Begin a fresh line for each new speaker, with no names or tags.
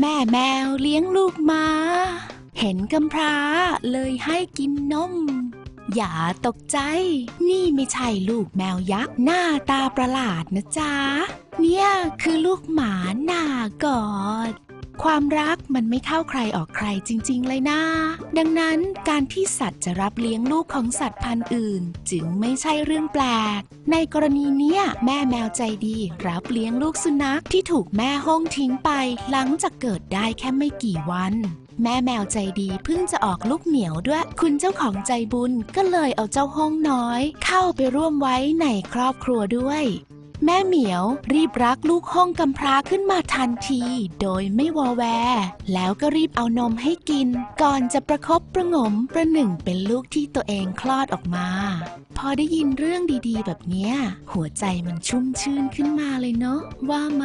แม่แมวเลี้ยงลูกมา เห็นกำพร้าเลยให้กินนม อย่าตกใจ นี่ไม่ใช่ลูกแมวยักษ์หน้าตาประหลาดนะจ๊ะ เนี่ยคือลูกหมาหน้ากอด ความรักมันไม่เข้าใครออกใครจริง ๆ เลยนะ ดังนั้นการที่สัตว์จะรับเลี้ยงลูกของสัตว์พันธุ์อื่น จึงไม่ใช่เรื่องแปลก ในกรณีเนี้ยแม่แมวใจดี รับเลี้ยงลูกสุนัขที่ถูกแม่ห้องทิ้งไป หลังจากเกิดได้แค่ไม่กี่วันแม่แมวใจดีเพิ่งจะออกลูกเหมียวด้วย คุณเจ้าของใจบุญก็เลยเอาเจ้าห้องน้อย เข้าไปร่วมไว้ในครอบครัวด้วย แม่เหมียวรีบรักลูกห้องกำพร้าขึ้นมาทันที โดยไม่วอแว แล้วก็รีบเอานมให้กิน ก่อนจะประคบประงมประหนึ่งเป็นลูกที่ตัวเองคลอดออกมา พอได้ยินเรื่องดีๆ แบบนี้หัวใจมันชุ่มชื่นขึ้นมาเลยเนาะว่าไหม